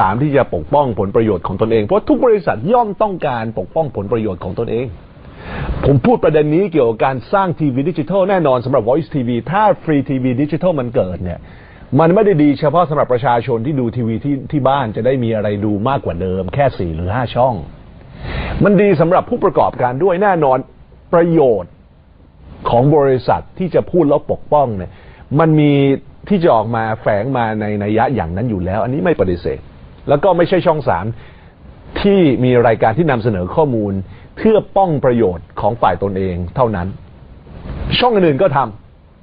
สามที่จะปกป้องผลประโยชน์ของตนเอง เพราะทุกบริษัทย่อมต้องการปกป้องผลประโยชน์ของตนเอง ผมพูดประเด็นนี้เกี่ยวกับการสร้างทีวีดิจิทัลแน่นอนสำหรับ Voice TV ถ้าฟรีทีวีดิจิทัลมันเกิดเนี่ยมันไม่ได้ดีเฉพาะสำหรับประชาชนที่ดูทีวีที่ที่บ้านจะได้มีอะไรดูมากกว่าเดิม แค่สี่หรือห้าช่อง มันดีสำหรับผู้ประกอบการด้วยแน่นอนประโยชน์ของบริษัทที่จะพูดแล้วปกป้องเนี่ยมันมีที่จะออกมาแฝงมาในนัยยะอย่างนั้นอยู่แล้ว อันนี้ไม่ปฏิเสธ แล้วก็ไม่ใช่ช่องสามที่มีรายการที่นำเสนอข้อมูล เพื่อป้องประโยชน์ของฝ่ายตนเองเท่านั้น ช่องอื่นก็ท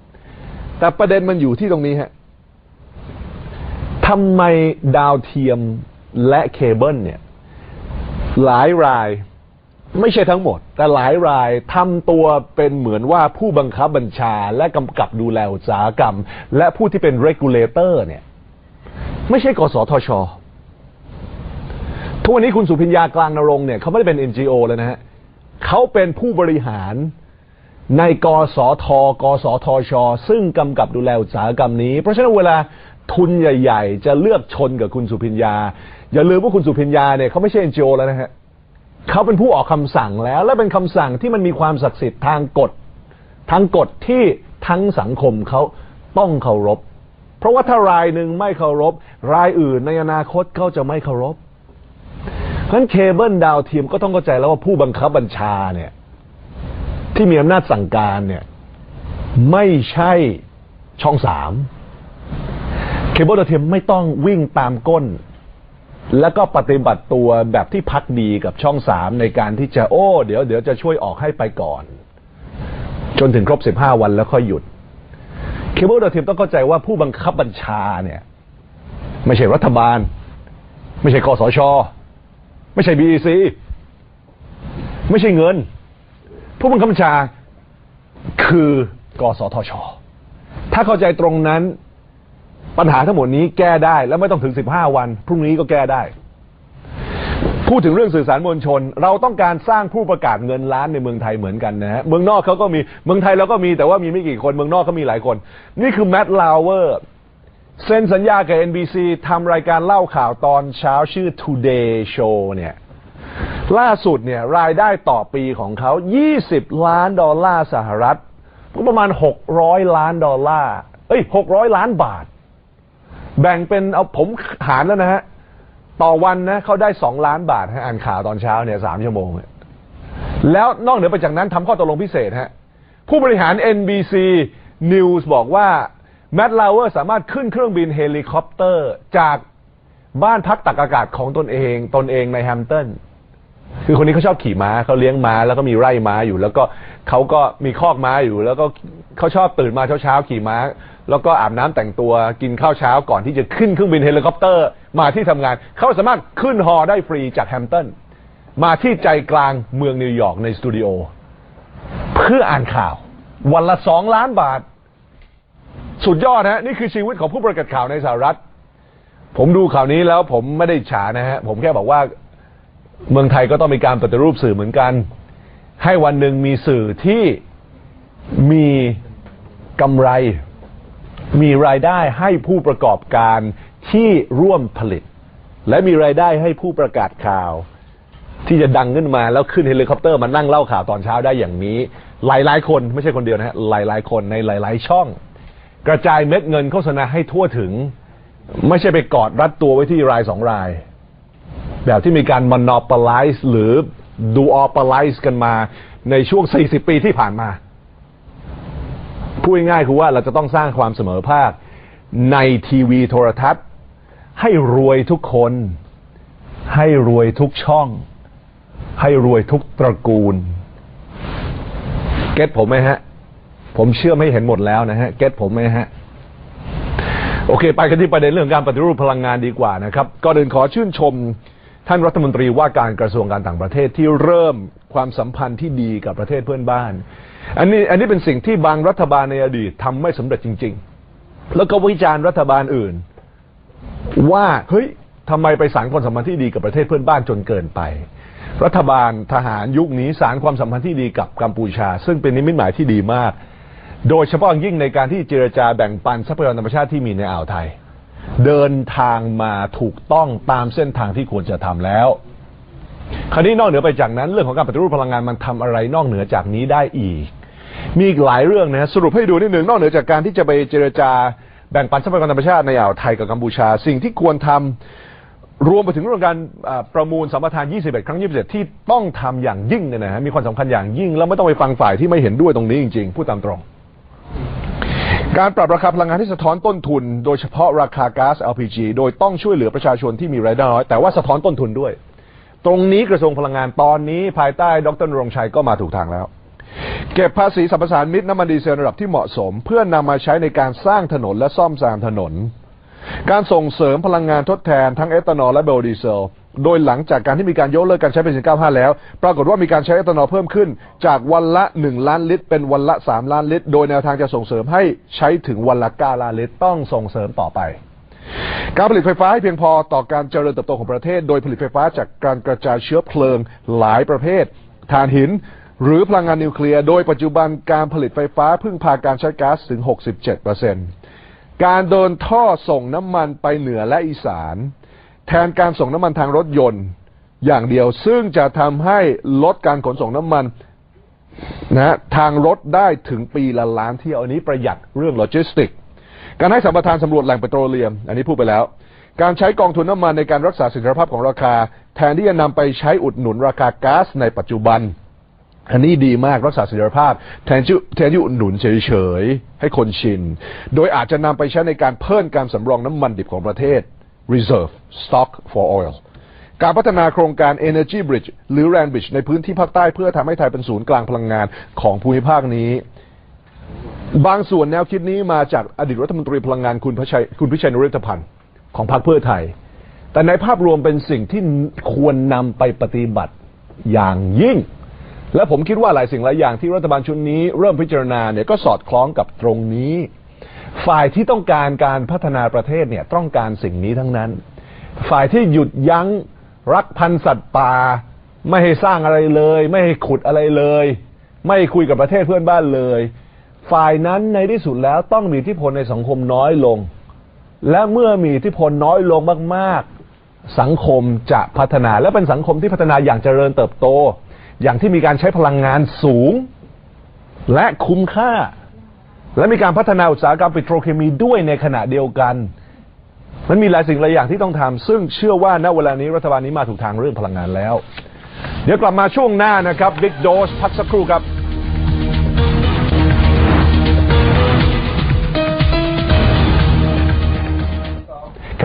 ำแต่ประเด็นมันอยู่ที่ตรงนี้ฮะทำไมดาวเทียมและเคเบิลเนี่ย หลายรายไม่ใช่ทั้งหมด แต่หลายรายทำตัวเป็นเหมือนว่าผู้บังคับบัญชาและกำกับดูแลอุตสาหกรรม และผู้ที่เป็น regulator เนี่ย ไม่ใช่กสทช ทุกวันนี้คุณสุพิญญากลางนรงค์เนี่ยเขาไม่ได้เป็น NGO แล้วนะฮะเขาเป็นผู้บริหารในกสท กสทช ซึ่งกำกับดูแลอุตสาหกรรมนี้ เพราะฉะนั้นเวลาทุนใหญ่ ๆ จะเลือกชนกับคุณสุพิญญา อย่าลืมว่าคุณสุพิญญาเนี่ยเขาไม่ใช่ NGO แล้วนะฮะเขาเป็นผู้ออกคำสั่งแล้ว และเป็นคำสั่งที่มันมีความศักดิ์สิทธิ์ทางกฎทางกฎที่ทั้งสังคมเขาต้องเคารพ เพราะว่าถ้ารายหนึ่งไม่เคารพ รายอื่นในอนาคตเขาจะไม่เคารพ เพราะฉะนั้นเคเบิลดาวเทียมก็ต้องเข้าใจแล้วว่าผู้บังคับบัญชาเนี่ย ที่มีอำนาจสั่งการเนี่ย ไม่ใช่ช่องสามเคเบิลดาวเทียมไม่ต้องวิ่งตามก้น แล้วก็ปฏิบัติตัวแบบที่พักดีกับช่องสามในการที่จะโอ้เดี๋ยวเดี๋ยวจะช่วยออกให้ไปก่อน จนถึงครบสิบห้าวันแล้วค่อยหยุดเคเบิลดาวเทียมต้องเข้าใจว่าผู้บังคับบัญชาเนี่ย ไม่ใช่รัฐบาล ไม่ใช่คอสช ไม่ใช่ BEC ไม่ใช่เงิน ผู้บังคับบัญชาคือกสทช ถ้าเข้าใจตรงนั้นปัญหาทั้งหมดนี้แก้ได้แล้วไม่ต้องถึง 15 วัน พรุ่งนี้ก็แก้ได้ พูดถึงเรื่องสื่อสารมวลชน เราต้องการสร้างผู้ประกาศเงินล้านในเมืองไทยเหมือนกันนะฮะเมืองนอกเขาก็มีเมืองไทยเราก็มีแต่ว่ามีไม่กี่คนเมืองนอกเขามีหลายคน นี่คือแมตต์ลาวเวอร์ เซ็นสัญญากับ NBC ทำรายการเล่าข่าวตอนเช้าชื่อ Today Show เนี่ย ล่าสุดเนี่ยรายได้ต่อปีของเขา 20 ล้านดอลลาร์สหรัฐ ก็ประมาณ 600 ล้านดอลลาร์ เอ้ย 600 ล้านบาท แบ่งเป็นเอาผมหารแล้วนะฮะ ต่อวันนะเขาได้ 2 ล้านบาทฮะอ่านข่าวตอนเช้าเนี่ยสามชั่วโมง แล้วนอกเหนือไปจากนั้นทำข้อตกลงพิเศษฮะ ผู้บริหาร NBC News บอกว่า แมตต์ลาวเวอร์สามารถขึ้นเครื่องบินเฮลิคอปเตอร์จากบ้านพักตักอากาศของตนเอง ตนเองในแฮมป์ตันคือคนนี้เขาชอบขี่ม้าเขาเลี้ยงม้าแล้วก็มีไร่ม้าอยู่ แล้วก็เขาก็มีคอกม้าอยู่ แล้วก็เขาชอบตื่นมาเช้าๆขี่ม้า แล้วก็อาบน้ำแต่งตัวกินข้าวเช้าก่อนที่จะขึ้นเครื่องบินเฮลิคอปเตอร์ มาที่ทำงาน เขาสามารถขึ้นฮอได้ฟรีจากแฮมป์ตันมาที่ใจกลางเมืองนิวยอร์กในสตูดิโอเพื่ออ่านข่าว วันละสองล้านบาท สุดยอดฮะนี่คือชีวิตของผู้ประกาศข่าวในสหรัฐ ผมดูข่าวนี้แล้วผมไม่ได้ฉานะฮะผมแค่บอกว่าเมืองไทยก็ต้องมีการปฏิรูปสื่อเหมือนกัน ให้วันหนึ่งมีสื่อที่มีกำไร มีรายได้ให้ผู้ประกอบการที่ร่วมผลิต และมีรายได้ให้ผู้ประกาศข่าว ที่จะดังขึ้นมาแล้วขึ้นเฮลิคอปเตอร์มานั่งเล่าข่าวตอนเช้าได้อย่างนี้ หลายๆ คนไม่ใช่คนเดียวนะฮะหลายๆ คนในหลาย ๆ ช่อง กระจายเม็ดเงินโฆษณาให้ทั่วถึง ไม่ใช่ไปกอดรัดตัวไว้ที่รายสองราย แบบที่มีการ monopolize หรือ duopolize กันมาในช่วง 40 ปีที่ผ่านมา พูดง่ายๆคือว่าเราจะต้องสร้างความเสมอภาคในทีวีโทรทัศน์ ให้รวยทุกคน ให้รวยทุกช่อง ให้รวยทุกตระกูล เก็ตผมไหมฮะ ผมเชื่อไม่เห็นหมดแล้วนะฮะ เก็ตผมไหมฮะ โอเค ไปกันที่ประเด็นเรื่องการปฏิรูปพลังงานดีกว่านะครับก่อนอื่นขอชื่นชมท่านรัฐมนตรีว่าการกระทรวงการต่างประเทศที่เริ่มความสัมพันธ์ที่ดีกับประเทศเพื่อนบ้าน อันนี้อันนี้เป็นสิ่งที่บางรัฐบาลในอดีตทำไม่สำเร็จจริง ๆ แล้วก็วิจารณ์รัฐบาลอื่น ว่าเฮ้ยทำไมไปสารความสัมพันธ์ที่ดีกับประเทศเพื่อนบ้านจนเกินไป รัฐบาลทหารยุคนี้สารความสัมพันธ์ที่ดีกับกัมพูชา ซึ่งเป็นนิมิตหมายที่ดีมาก โดยเฉพาะยิ่งในการที่เจรจาแบ่งปันทรัพยากรธรรมชาติที่มีในอ่าวไทย เดินทางมาถูกต้องตามเส้นทางที่ควรจะทำแล้ว คราวนี้นอกเหนือไปจากนั้น เรื่องของการปฏิรูปพลังงานมันทำอะไรนอกเหนือจากนี้ได้อีก มีอีกหลายเรื่องนะสรุปให้ดูนิดหนึ่งนอกเหนือจากการที่จะไปเจรจาแบ่งปันทรัพยากรธรรมชาติในอ่าวไทยกับกัมพูชา สิ่งที่ควรทำรวมไปถึงเรื่องการประมูลสัมปทาน 21 ครั้ง 27 ที่ต้องทำอย่างยิ่งเนี่ยนะฮะมีความสำคัญอย่างยิ่ง แล้วไม่ต้องไปฟังฝ่ายที่ไม่เห็นด้วยตรงนี้จริง ๆ พูดตามตรง การปรับราคาพลังงานที่สะท้อนต้นทุน โดยเฉพาะราคาก๊าซ LPG โดยต้องช่วยเหลือประชาชนที่มีรายได้น้อย แต่ว่าสะท้อนต้นทุนด้วย ตรงนี้กระทรวงพลังงานตอนนี้ ภายใต้ดรรงชัยก็มาถูกทางแล้ว เก็บภาษีสรรพสานมิตรน้ำมันดีเซลระดับที่เหมาะสม เพื่อนำมาใช้ในการสร้างถนนและซ่อมแซมถนน การส่งเสริมพลังงานทดแทนทั้งเอทานอลและไบโอดีเซล โดยหลังจากการที่มีการยกเลิกการใช้เบนซิน95 แล้ว ปรากฏว่ามีการใช้เอทานอลเพิ่มขึ้น จากวันละ 1 ล้านลิตร เป็นวันละ 3 ล้านลิตร โดยแนวทางจะส่งเสริมให้ใช้ถึงวันละ9ล้านลิตรต้องส่งเสริมต่อไปการผลิตไฟฟ้าให้เพียงพอต่อการเจริญเติบโตของประเทศ โดยผลิตไฟฟ้าจากการกระจายเชื้อเพลิงหลายประเภทถ่านหิน หรือพลังงานนิวเคลียร์ โดยปัจจุบันการผลิตไฟฟ้าพึ่งพาการใช้ก๊าซถึง 67%การเดินท่อส่งน้ำมันไปเหนือและอีสาน แทนการส่งน้ำมันทางรถยนต์อย่างเดียว ซึ่งจะทำให้ลดการขนส่งน้ำมันนะทางรถได้ถึงปีละล้านเที่ยวอันนี้ประหยัดเรื่องโลจิสติก การให้สัมปทานสำรวจแหล่งเปโตรเลียม อันนี้พูดไปแล้ว การใช้กองทุนน้ำมันในการรักษาเสถียรภาพของราคา แทนที่จะนำไปใช้อุดหนุนราคาก๊าซในปัจจุบัน อันนี้ดีมากรักษาเสถียรภาพ แทนที่แทนที่อุดหนุนเฉยๆให้คนชิน โดยอาจจะนำไปใช้ในการเพิ่มการสำรองน้ำมันดิบของประเทศ reserve stock for oil การพัฒนาโครงการ Energy Bridge หรือ Land Bridge ในพื้นที่ภาคใต้เพื่อทำให้ไทยเป็นศูนย์กลางพลังงานของภูมิภาคนี้ บางส่วนแนวคิดนี้มาจากอดีตรัฐมนตรีพลังงานคุณพิชัยคุณพิชัยนริธพันธ์ของพรรคเพื่อไทย แต่ในภาพรวมเป็นสิ่งที่ควรนำไปปฏิบัติอย่างยิ่ง และผมคิดว่าหลายสิ่งหลายอย่างที่รัฐบาลชุดนี้เริ่มพิจารณาเนี่ยก็สอดคล้องกับตรงนี้ ฝ่ายที่ต้องการการพัฒนาประเทศเนี่ยต้องการสิ่งนี้ทั้งนั้น ฝ่ายที่หยุดยั้งรักพันธุ์สัตว์ป่า ไม่ให้สร้างอะไรเลย ไม่ให้ขุดอะไรเลย ไม่คุยกับประเทศเพื่อนบ้านเลย ฝ่ายนั้นในที่สุดแล้วต้องมีอิทธิพลในสังคมน้อยลง และเมื่อมีอิทธิพลน้อยลงมาก ๆ สังคมจะพัฒนาและเป็นสังคมที่พัฒนาอย่างเจริญเติบโต อย่างที่มีการใช้พลังงานสูง และคุ้มค่า และมีการพัฒนาอุตสาหกรรมปิโตรเคมีด้วยในขณะเดียวกัน มันมีหลายสิ่งหลายอย่างที่ต้องทำซึ่งเชื่อว่าณเวลานี้รัฐบาลนี้มาถูกทางเรื่องพลังงานแล้ว เดี๋ยวกลับมาช่วงหน้านะครับบิ๊กโดสพักสักครู่ครับ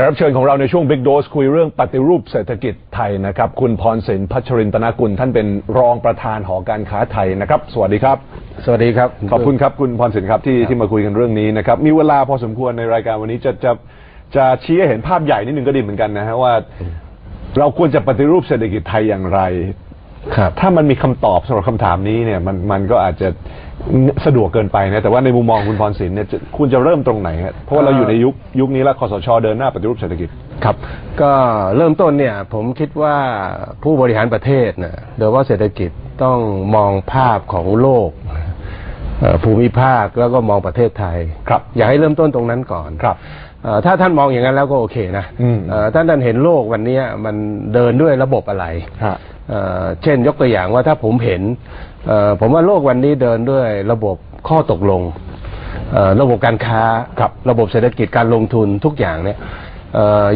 กรับเชิญของเราในช่วง Big Dose คุยเรื่องปฏิรูปเศรษฐกิจไทยนะครับ คุณพรศินพัชรินตนากุล ท่านเป็นรองประธานหอการค้าไทยนะครับ สวัสดีครับ สวัสดีครับ ขอบคุณครับคุณพรศินครับที่ที่มาคุยกันเรื่องนี้นะครับ มีเวลาพอสมควรในรายการวันนี้จะจะจะชี้ให้เห็นภาพใหญ่นิดหนึ่งก็ดีเหมือนกันนะฮะว่า เราควรจะปฏิรูปเศรษฐกิจไทยอย่างไร ครับ ถ้ามันมีคำตอบสำหรับคำถามนี้เนี่ยมันมันก็อาจจะสะดวกเกินไปนะแต่ว่าในมุมมองคุณพรศินเนี่ยจะคุณจะเริ่มตรงไหนฮะเพราะว่าเราอยู่ในยุคยุคนี้แล้วคอสชเดินหน้าปฏิรูปเศรษฐกิจ ครับก็เริ่มต้นเนี่ยผมคิดว่าผู้บริหารประเทศนะโดยว่าเศรษฐกิจต้องมองภาพของโลกเอ่อภูมิภาคแล้วก็มองประเทศไทย ครับอยากให้เริ่มต้นตรงนั้นก่อนครับเอ่อถ้าท่านมองอย่างนั้นแล้วก็โอเคนะอืม เอ่อถ้าท่านเห็นโลกวันเนี้ยมันเดินด้วยระบบอะไร ฮะ เช่นยกตัวอย่างว่าถ้าผมเห็นผมว่าโลกวันนี้เดินด้วยระบบข้อตกลง ระบบการค้ากับระบบเศรษฐกิจการลงทุนทุกอย่างเนี่ย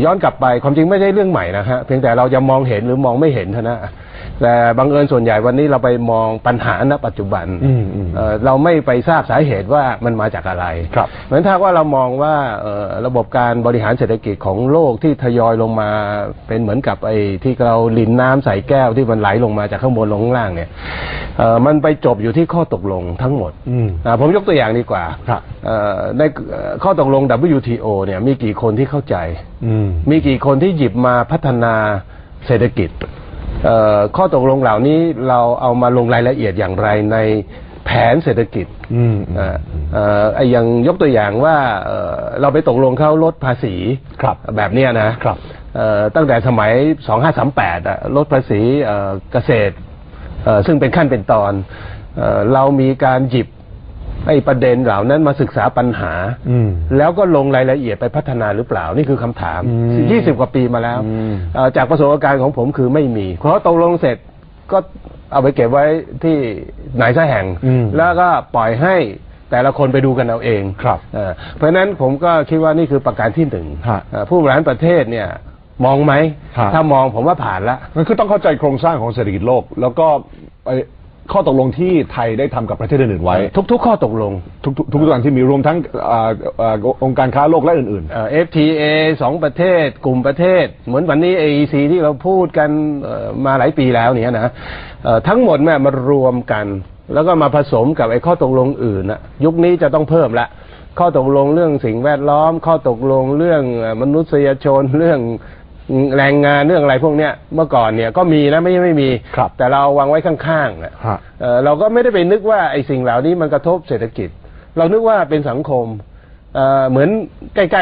ย้อนกลับไปความจริงไม่ใช่เรื่องใหม่นะฮะเพียงแต่เราจะมองเห็นหรือมองไม่เห็นเท่านั้น แต่บังเอิญส่วนใหญ่วันนี้เราไปมองปัญหาณปัจจุบันอืมอืมเอ่อเราไม่ไปทราบสาเหตุว่ามันมาจากอะไรครับเหมือนถ้าว่าเรามองว่าเอ่อระบบการบริหารเศรษฐกิจของโลกที่ทยอยลงมาเป็นเหมือนกับไอ้ที่เราลินน้ำใส่แก้วที่มันไหลลงมาจากข้างบนลงข้างล่างเนี่ยเอ่อมันไปจบอยู่ที่ข้อตกลงทั้งหมดอืมอ่าผมยกตัวอย่างดีกว่าครับเอ่อในเอ่อข้อตกลง WTO เนี่ยมีกี่คนที่เข้าใจอืมมีกี่คนที่หยิบมาพัฒนาเศรษฐกิจเอ่อ ข้อตกลงเหล่านี้เราเอามาลงรายละเอียดอย่างไรในแผนเศรษฐกิจอืมเอ่อเอ่อไอ้อย่างยกตัวอย่างว่าเอ่อเราไปตกลงเขาลดภาษีครับแบบเนี้ยนะครับเอ่อตั้งแต่สมัย 2538อะลดภาษีเอ่อเกษตรเอ่อซึ่งเป็นขั้นเป็นตอนเอ่อเรามีการหยิบ ไอ้ประเด็นเหล่านั้นมาศึกษาปัญหา อืม แล้วก็ลงรายละเอียดไปพัฒนาหรือเปล่านี่คือคำถาม อืมยี่สิบกว่าปีมาแล้วอืม เอ่อจากประสบการณ์ของผมคือไม่มีเพราะตกลงเสร็จก็เอาไปเก็บไว้ที่ไหนสักแห่ง อืมแล้วก็ปล่อยให้แต่ละคนไปดูกันเอาเองครับเอ่อเพราะฉะนั้นผมก็คิดว่านี่คือประการที่หนึ่งฮะเอ่อผู้บริหารประเทศเนี่ยมองไหม ฮะ ถ้ามองผมว่าผ่านละ มันคือต้องเข้าใจโครงสร้างของเศรษฐกิจโลก แล้วก็ไอ้ ข้อตกลงที่ไทยได้ทำกับประเทศอื่นๆไว้ ทุก ๆ ข้อตกลง ทุกๆทุกๆอย่างที่มีรวมทั้งอ่าอ่าองค์การค้าโลกและอื่น เอ่อ FTA สองประเทศ กลุ่มประเทศ เหมือนวันนี้ AEC ที่เราพูดกันเอ่อมาหลายปีแล้วเนี่ยนะเอ่อทั้งหมดเนี่ยมารวมกัน แล้วก็มาผสมกับไอ้ข้อตกลงอื่นนะยุคนี้จะต้องเพิ่มละ ข้อตกลงเรื่องสิ่งแวดล้อม ข้อตกลงเรื่องเอ่อมนุษยชนเรื่อง แรงงานเรื่องอะไรพวกเนี้ยเมื่อก่อนเนี่ยก็มีนะไม่ใช่ไม่มี ครับแต่เราวางไว้ข้างๆนะฮะ เอ่อเราก็ไม่ได้ไปนึกว่าไอ้สิ่งเหล่านี้มันกระทบเศรษฐกิจ เรานึกว่าเป็นสังคมเอ่อเหมือนใกล้ๆ